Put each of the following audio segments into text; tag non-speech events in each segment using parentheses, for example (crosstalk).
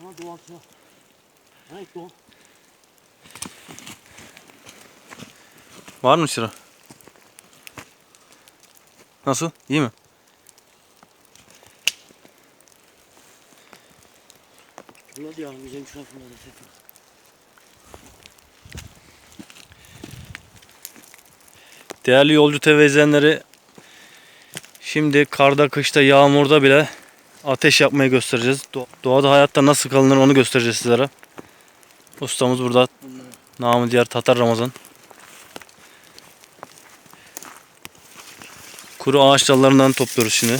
Ama doğası. Ne o? Var mı sıra? Nasıl? İyi mi? Şuna diyorum güzel şuna da sefer. Değerli yolcu TV izleyenleri şimdi karda, kışta, yağmurda bile ateş yapmayı göstereceğiz. Do- Doğada hayatta nasıl kalınır onu göstereceğiz sizlere. Ustamız burada. Namı diğer Tatar Ramazan. Kuru ağaç dallarından topluyoruz şimdi.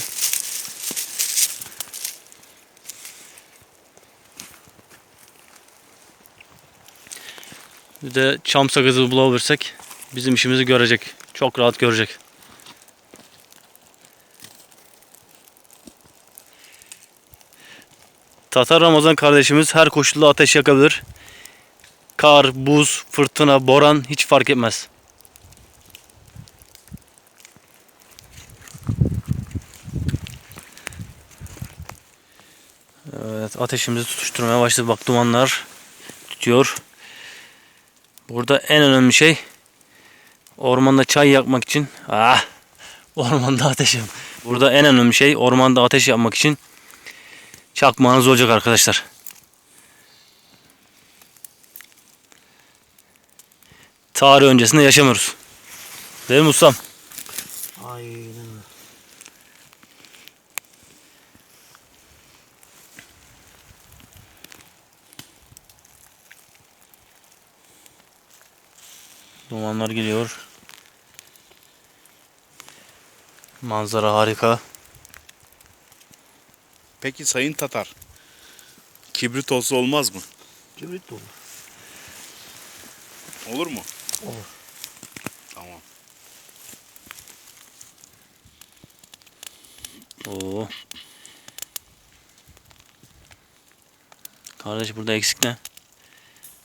Bir de çam sakızı bulabilirsek bizim işimizi görecek. Çok rahat görecek. Tatar Ramazan kardeşimiz her koşulda ateş yakabilir. Kar, buz, fırtına, boran hiç fark etmez. Evet ateşimizi tutuşturmaya başladı. Bak dumanlar tutuyor. Burada en önemli şey ormanda çay yakmak için ah ormanda ateş Burada en önemli şey ormanda ateş yapmak için çakmağınız olacak arkadaşlar. Tarih öncesinde yaşamıyoruz. Değil mi ustam? Aynen. Dumanlar geliyor. Manzara harika. Peki Sayın Tatar, kibrit olsa olmaz mı? Kibrit de olur. Olur mu? Olur. Tamam. Oo. Kardeş burada eksik ne?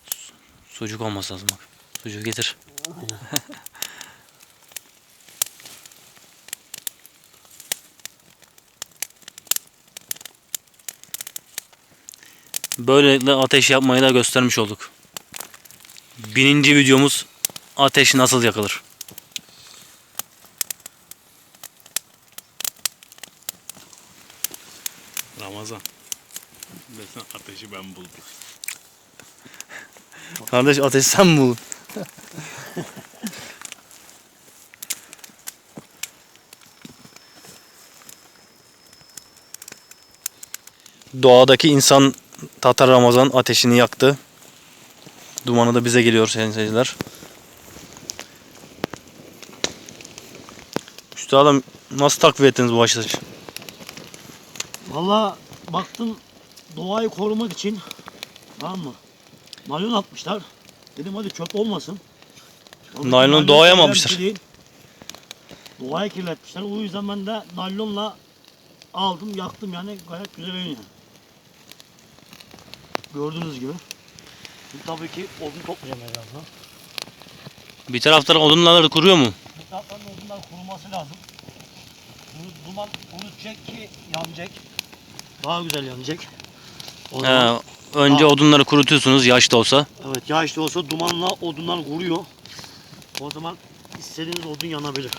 Su- Sucuk olması lazım bak. Sucuk getir. (laughs) Böylelikle ateş yapmayı da göstermiş olduk. Bininci videomuz ateş nasıl yakılır? Ramazan. Mesela ateşi ben buldum. (laughs) Kardeş ateş sen mi buldun? (laughs) Doğadaki insan Tatar Ramazan ateşini yaktı. Dumanı da bize geliyor sayın seyirciler. Üstadım nasıl takviye ettiniz bu ateşi? Valla baktım doğayı korumak için tamam mı? Naylon atmışlar. Dedim hadi çöp olmasın. Naylonu naylon doğaya mı atmışlar? Değil. Doğayı kirletmişler. O yüzden ben de naylonla aldım yaktım yani gayet güzel oynuyor. Gördüğünüz gibi. Şimdi tabii ki odun toplayacağım birazdan. Bir taraftan odunları kuruyor mu? Bu taraftan da odunlar kuruması lazım. Bu duman kurutacak ki yanacak. Daha güzel yanacak. O He, önce Aa. odunları kurutuyorsunuz yaş da olsa. Evet yağışlı olsa dumanla odunlar kuruyor. O zaman istediğiniz odun yanabilir.